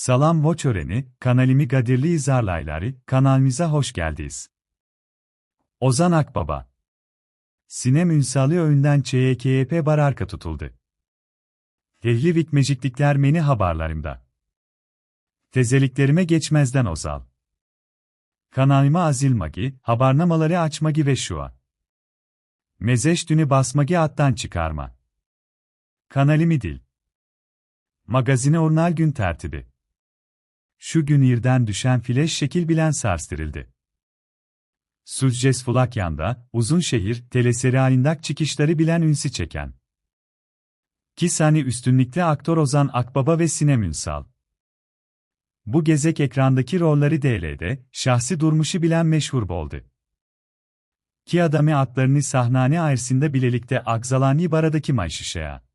Salam voçöreni, kanalimi gadirli izarlayları, kanalimize hoş geldiniz. Ozan Akbaba Sinem Ünsal'ı önden ÇYKYP bararka tutuldu. Ehli vikmeciklikler meni haberlerimde. Tezeliklerime geçmezden ozal. Kanalıma azilmagi, habernamaları açmagi ve şua. Mezeş dünü basmagi attan çıkarma. Kanalimi dil. Magazine ornal gün tertibi. Şu gün yerden düşen fileş şekil bilen sarstırıldı. Sülces Fulakyan'da, uzun şehir, teleserialindak çıkışları bilen ünsi çeken. Kisani üstünlükte aktör Ozan Akbaba ve Sinem Ünsal. Bu gezek ekrandaki rolleri DL'de, şahsi durmuşu bilen meşhur oldu. Ki adamı atlarını sahnane ayrısında bilelikte Akzalani baradaki mayşişeya.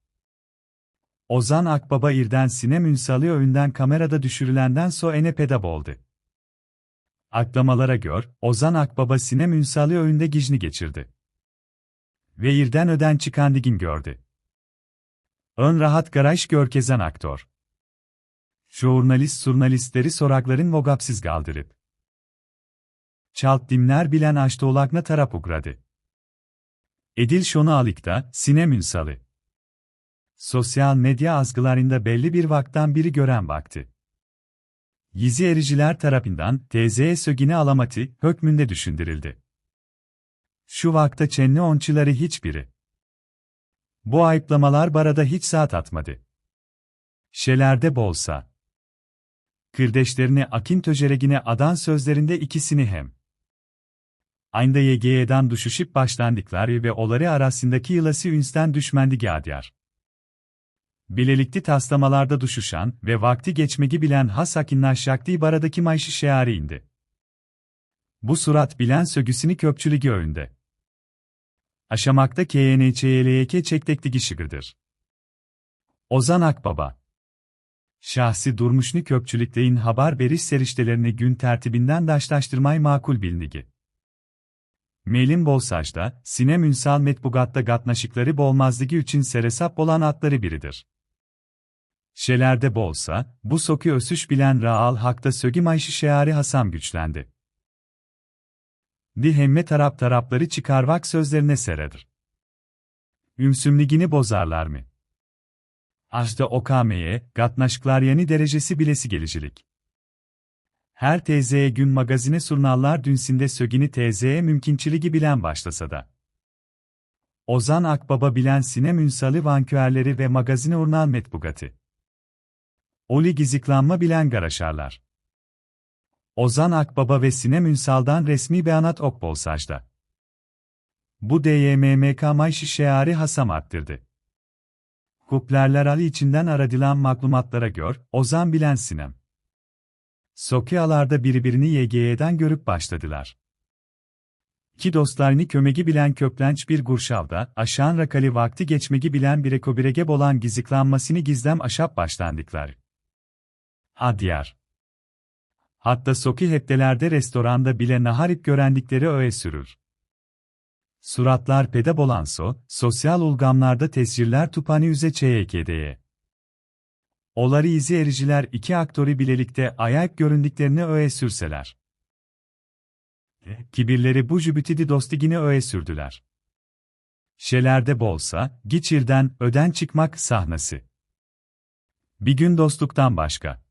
Ozan Akbaba İrden Sinem Ünsal'ı önden kamerada düşürülenden so ene pedab oldu. Aklamalara gör, Ozan Akbaba Sinem Ünsal'ı önünde gijni geçirdi. Ve İrden öden çıkan digin gördü. Ön rahat garaj görkezen aktör. Jurnalist surnalistleri sorakların vogapsiz kaldırıp. Çalt dimler bilen açtı olakna tarap ugradı. Edil şonu alikta, Sinem Ünsal'ı. Sosyal medya azgılarında belli bir vaktan biri gören vakti. Yizi ericiler tarafından TZ'ye sögini alamatı hükmünde düşündürüldü. Şu vakta çenli onçuları hiçbiri. Bu ayıplamalar barada hiç saat atmadı. Şelerde bolsa. Kırdeşlerini Akin Töceregine adan sözlerinde ikisini hem. Aynda YG'den düşüşüp başlandıkları ve oları arasındaki yılası ünsten düşmendi adyar. Bilelikli taslamalarda düşüşan ve vakti geçmegi bilen has hakinlaşakti baradaki mayşı şeari indi. Bu surat bilen sögüsünü köpçülügü önde. Aşamakta KNÇYLYK çektektigi şıgırdır. Ozan Akbaba Şahsi durmuşnu köpçülükleyin haber veriş seriştelerini gün tertibinden daşlaştırmay makul bilnigi. Melin Bolsaj'da, Sinem Ünsal Metbugat'ta gatnaşıkları bolmazlığı için seresap olan atları biridir. Şelerde bolsa, bu soku ösüş bilen Raal Hak'ta sögi mayşı şeari Hasan güçlendi. Di hemme tarap tarapları çıkarvak sözlerine seredir. Ümsümligini bozarlar mı? Ajda okameye, gatnaşklar yeni derecesi bilesi gelicilik. Her teyzeye gün magazine surnallar dünsinde sögini teyzeye mümkünçiligi bilen başlasa da. Ozan Akbaba bilen Sinem Ünsal'ı vanküerleri ve magazine urnal metbugatı. Oli giziklanma bilen garaşarlar. Ozan Akbaba ve Sinem Ünsal'dan resmi beyanat Okbolsaj'da. Bu DYMMK Mayşı Şeari Hasam arttırdı. Kuplerler Ali içinden aradılan maklumatlara gör, Ozan bilen Sinem. Sokyalarda birbirini YGY'den görüp başladılar. Ki dostlarını kömegi bilen köplenç bir gurşavda, aşağın rakali vakti geçmegi bilen bir ekobirege bolan giziklanmasını gizlem aşap başlandıklar. Adyar. Hatta soki heptelerde restoranda bile naharip görendikleri öğe sürür. Suratlar pede bolanso, sosyal ulgamlarda tesciller tupani üze çeyekediye. Oları izi ericiler iki aktörü bilelikte ayak göründüklerini öğe sürseler. Kibirleri bu jübütidi dostigini öğe sürdüler. Şelerde bolsa, giçirden, öden çıkmak sahnası. Bir gün dostluktan başka.